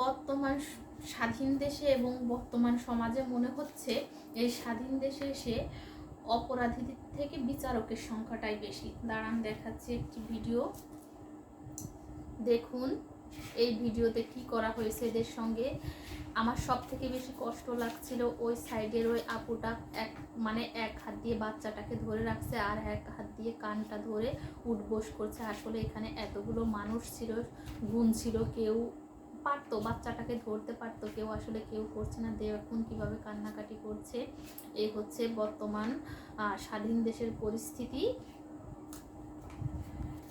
বর্তমান স্বাধীন দেশে এবং বর্তমান সমাজে মনে হচ্ছে এই স্বাধীন দেশে এসে অপরাধীদের থেকে বিচারকের সংখ্যাটাই বেশি। দাঁড়ান, দেখাচ্ছি একটি ভিডিও। দেখুন, এই ভিডিওতে কি করা হয়েছে এদের সঙ্গে। আমার সব থেকে বেশি কষ্ট লাগছিল ওই সাইডের ওই আপুটা এক মানে এক হাত দিয়ে বাচ্চাটাকে ধরে রাখছে আর এক হাত দিয়ে কানটা ধরে উঠবোস করছে। আসলে এখানে এতগুলো মানুষ ছিল, গুণ ছিল, কেউ পারতো, বাচ্চাটাকে ধরতে পারতো, কেউ আসলে কেউ করছে না দেখুন কীভাবে কান্নাকাটি করছে এই হচ্ছে বর্তমান স্বাধীন দেশের পরিস্থিতি।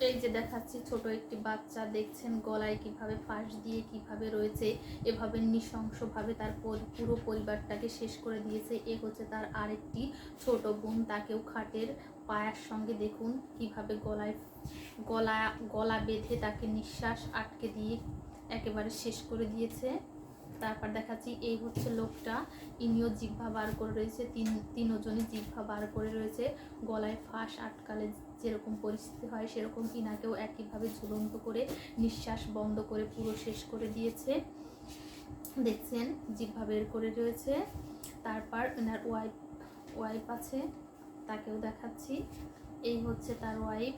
এই যে দেখাচ্ছি, ছোট একটি বাচ্চা, দেখছেন গলায় কীভাবে ফাঁস দিয়ে কীভাবে রয়েছে, এভাবে নৃশংসভাবে তার পুরো পরিবারটাকে শেষ করে দিয়েছে, এ হচ্ছে তার আরেকটি ছোট বোন, তাকেও খাটের পায়ার সঙ্গে দেখুন কীভাবে গলায়, গলা গলা বেঁধে তাকে নিঃশ্বাস আটকে দিয়ে একেবারে শেষ করে দিয়েছে। তারপর দেখাচ্ছি, এই হচ্ছে লোকটা। ইনিও জিহ্বা বার করে রয়েছে, তিন, তিনজনই জিহ্বা বার করে রয়েছে। গলায় ফাঁস আটকালে যেরকম পরিস্থিতি হয় সেরকম ইনাকেও একইভাবে ঝুলন্ত করে, নিঃশ্বাস বন্ধ করে পুরো শেষ করে দিয়েছে। দেখছেন, জিহ্বা বের করে রয়েছে। তারপর এনার ওয়াইফ ওয়াইফ আছে, তাকেও দেখাচ্ছি। এই হচ্ছে তার ওয়াইফ।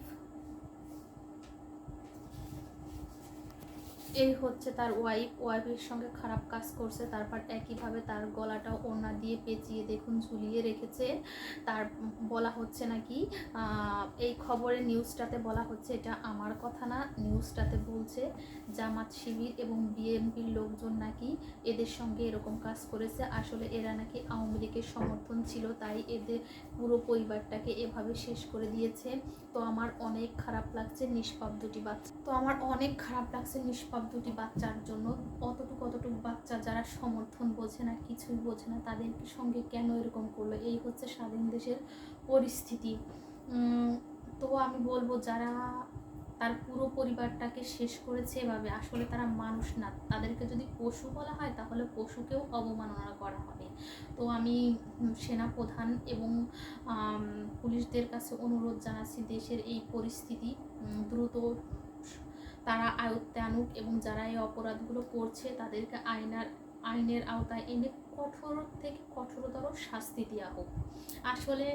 এই হচ্ছে তার ওয়াইফ ওয়াইফের সঙ্গে খারাপ কাজ করছে, তারপর একইভাবে তার গলাটা ওনা দিয়ে পেঁচিয়ে দেখুন, ঝুলিয়ে রেখেছে। তার বলা হচ্ছে নাকি এই খবরের নিউজটাতে বলা হচ্ছে, এটা আমার কথা না নিউজটাতে বলছে, জামাত শিবির এবং বিএনপির লোকজন নাকি এদের সঙ্গে এরকম কাজ করেছে। আসলে এরা নাকি আওয়ামী লীগের সমর্থন ছিল, তাই এদের পুরো পরিবারটাকে এভাবে শেষ করে দিয়েছে। তো আমার অনেক খারাপ লাগছে, নিষ্পাপ দুটি বাচ্চা। তো আমার অনেক খারাপ লাগছে, নিষ্পাপ দুটি বাচ্চার জন্য অতটুকু অতটুকু বাচ্চা যারা সমর্থন বোঝে না কিছুই বোঝে না তাদের সঙ্গে কেন এরকম করল? এই হচ্ছে স্বাধীন দেশের পরিস্থিতি। তো আমি বলব যারা তার পুরো পরিবারটাকে শেষ করেছে এভাবে আসলে তারা মানুষ না। তাদেরকে যদি পশু বলা হয় তাহলে পশুকেও অবমাননা করা হবে। তো আমি উম, সেনাপ্রধান এবং পুলিশদের কাছে অনুরোধ জানাচ্ছি দেশের এই পরিস্থিতি দ্রুত তারা আয়ত্তে আনুক এবং যারা এই অপরাধগুলো করছে তাদেরকে আইনার, আইনের আওতায় এনে কঠোর থেকে কঠোরতর শাস্তি দেওয়া হোক। আসলে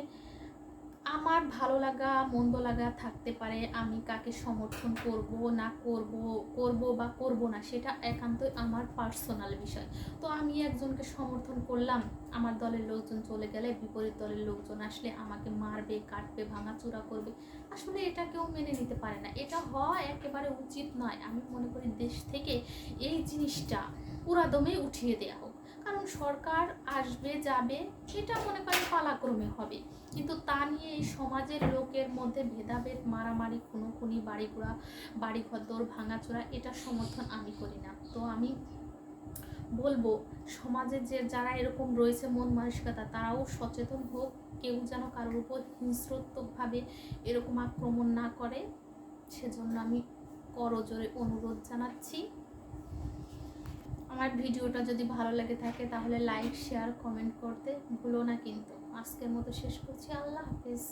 আমার ভালো লাগা, মন্দ লাগা থাকতে পারে, আমি কাকে সমর্থন করব, না করব করব বা করব না, সেটা একান্তই আমার পার্সোনাল বিষয়। তো আমি একজনকে সমর্থন করলাম, আমার দলের লোকজন চলে গেলে, বিপরীত দলের লোকজন আসলে আমাকে মারবে, কাটবে, ভাঙাচুরা করবে। আসলে এটা কেউ মেনে নিতে পারে না। এটা হওয়া একেবারে উচিত নয়। আমি মনে করি দেশ থেকে এই জিনিসটা পুরাদমে উঠিয়ে দেওয়া হোক। কারণ সরকার আসবে, যাবে সেটা মনে করেন পালাক্রমে হবে। কিন্তু তা নিয়ে এই সমাজের লোকের মধ্যে ভেদাভেদ, মারামারি, খুনোখুনি, বাড়িঘোড়া বাড়ি ঘর ভাঙাচোরা, এটা সমর্থন আমি করি না। তো আমি বলব, সমাজে যে যারা এরকম রয়েছে মন মানসিকতা, তারাও সচেতন হোক। কেউ যেন কারোর উপর হিংস্রত্মকভাবে এরকম আক্রমণ না করে। সেজন্য আমি করজোরে অনুরোধ জানাচ্ছি। আমার ভিডিওটা যদি ভালো লাগে থাকে, তাহলে লাইক শেয়ার কমেন্ট করতে ভুলো না কিন্তু। আজকের মতো শেষ করছি। আল্লাহ হাফেজ।